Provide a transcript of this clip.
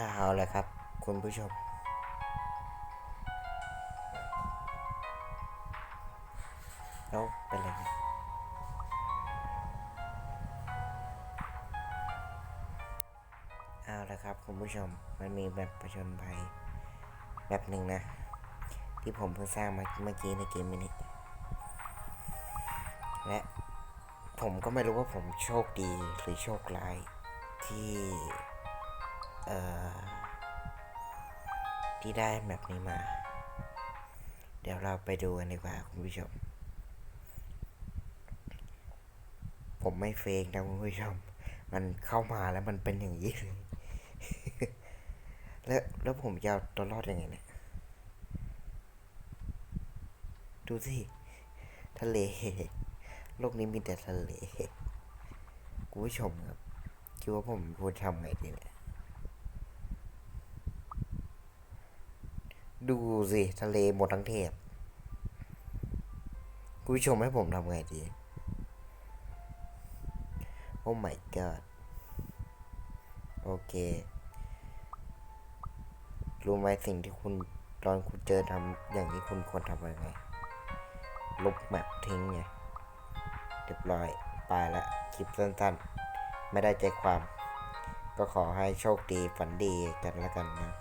เอาเลยครับ คุณผู้ชม แล้วเป็นไรเนี่ยเอาละครับ คุณผู้ชม มันมีแบบประชนภัยแบบหนึ่งนะ ที่ผมเพิ่งสร้างมาเมื่อกี้ในเกมมินิและผมก็ไม่รู้ว่าผมโชคดีหรือโชคร้ายที่ ที่ได้แบบนี้มา เดี๋ยวเราไปดูกันดีกว่าคุณผู้ชม ผมไม่เฟกนะคุณผู้ชม มันเข้ามาแล้วมันเป็นอย่างนี้เลยแล้วแล้วผมจะเอาตัวรอดยังไงเนี่ย ดูสิ ทะเล โลกนี้มีแต่ทะเล คุณผู้ชมครับ คิดว่าผมควรทำไงดีเนี่ย ดูสิทะเลหมดทั้งเทพคุณผู้ชมให้ผมทำไงดี โอ้ my god โอเค รู้ไหมสิ่งที่คุณตอนคุณเจอทำอย่างนี้คุณควรทำยังไง ลบแมปทิ้งไงเรียบร้อยไปละคลิปสั้นๆ ไม่ได้ใจความ ก็ขอให้โชคดีฝันดีกันแล้วกันนะ